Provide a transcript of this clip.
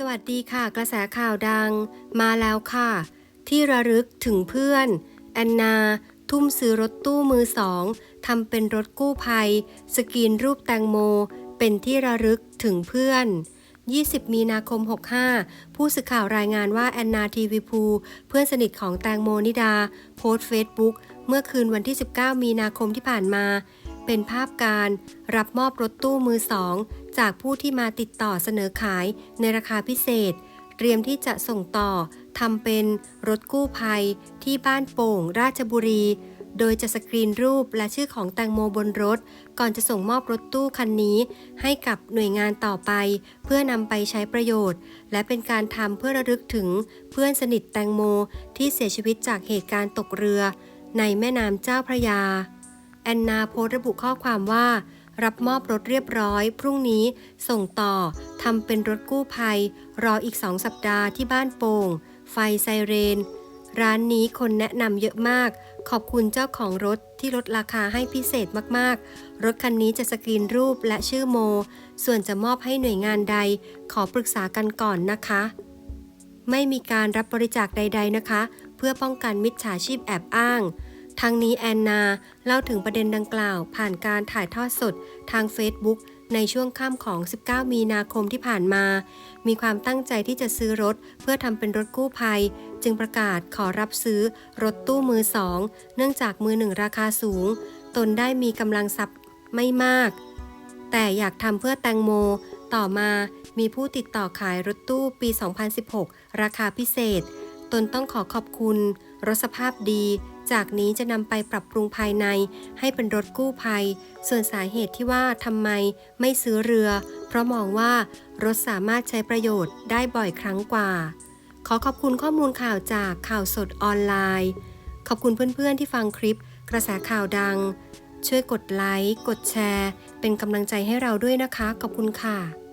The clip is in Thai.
สวัสดีค่ะ กระแสข่าวดังมาแล้วค่ะ ที่ระลึกถึงเพื่อน แอนนา ทุ่มซื้อรถตู้มือสองทำเป็นรถกู้ภัย สกรีนรูปแตงโม เป็นที่ระลึกถึงเพื่อน 20 มีนาคม 65 ผู้สื่อข่าวรายงานว่าแอนนาทีวีพูเพื่อนสนิทของแตงโมนิดา โพสต์เฟซบุ๊กเมื่อคืนวันที่ 19 มีนาคมที่ผ่านมา เป็นภาพการรับมอบรถตู้มือสองจากผู้ที่มาติดต่อเสนอขายในราคาพิเศษ เตรียมที่จะส่งต่อทำเป็นรถกู้ภัยที่บ้านโป่ง ราชบุรี โดยจะสกรีนรูปและชื่อของแตงโมบนรถ ก่อนจะส่งมอบรถตู้คันนี้ ให้กับหน่วยงานต่อไป เพื่อนำไปใช้ประโยชน์ และเป็นการทำเพื่อระลึกถึงเพื่อนสนิทแตงโมที่เสียชีวิตจากเหตุการณ์ตกเรือ ในแม่น้ำเจ้าพระยา แอนนาโพสระบุข้อความว่า รับมอบรถเรียบร้อย พรุ่งนี้ส่งต่อทำเป็นรถกู้ภัย รออีกสองสัปดาห์ที่บ้านโป่ง ไฟไซเรน ร้านนี้คนแนะนำเยอะมาก ขอบคุณเจ้าของรถที่ลดราคาให้พิเศษมากๆ รถคันนี้จะสกรีนรูปและชื่อโม ส่วนจะมอบให้หน่วยงานใด ขอปรึกษากันก่อนนะคะ ไม่มีการรับบริจาคใด ๆนะคะ เพื่อป้องกันมิจฉาชีพแอบอ้าง ทั้งนี้แอนนาเล่าถึงประเด็นดังกล่าว ผ่านการถ่ายทอดสดทาง Facebook ในช่วงค่ำของ 19 มีนาคมที่ผ่านมา มีความตั้งใจที่จะซื้อรถเพื่อทำเป็นรถกู้ภัย จึงประกาศขอรับซื้อรถตู้มือสอง เนื่องจากมือหนึ่งราคาสูง ตนได้มีกำลังทรัพย์ไม่มาก แต่อยากทำเพื่อแตงโม ต่อมามีผู้ติดต่อขายรถตู้ปี 2016 ราคาพิเศษ ตนต้องขอขอบคุณ รถสภาพดี จากนี้จะนำไปปรับปรุงภายในให้เป็นรถกู้ภัย ส่วนสาเหตุที่ว่าทำไมไม่ซื้อเรือ เพราะมองว่ารถสามารถใช้ประโยชน์ได้บ่อยครั้งกว่า ขอขอบคุณข้อมูลข่าวจากข่าวสดออนไลน์ ขอบคุณเพื่อนๆที่ฟังคลิปกระแสข่าวดัง ช่วยกดไลค์ กดแชร์ เป็นกำลังใจให้เราด้วยนะคะ ขอบคุณค่ะ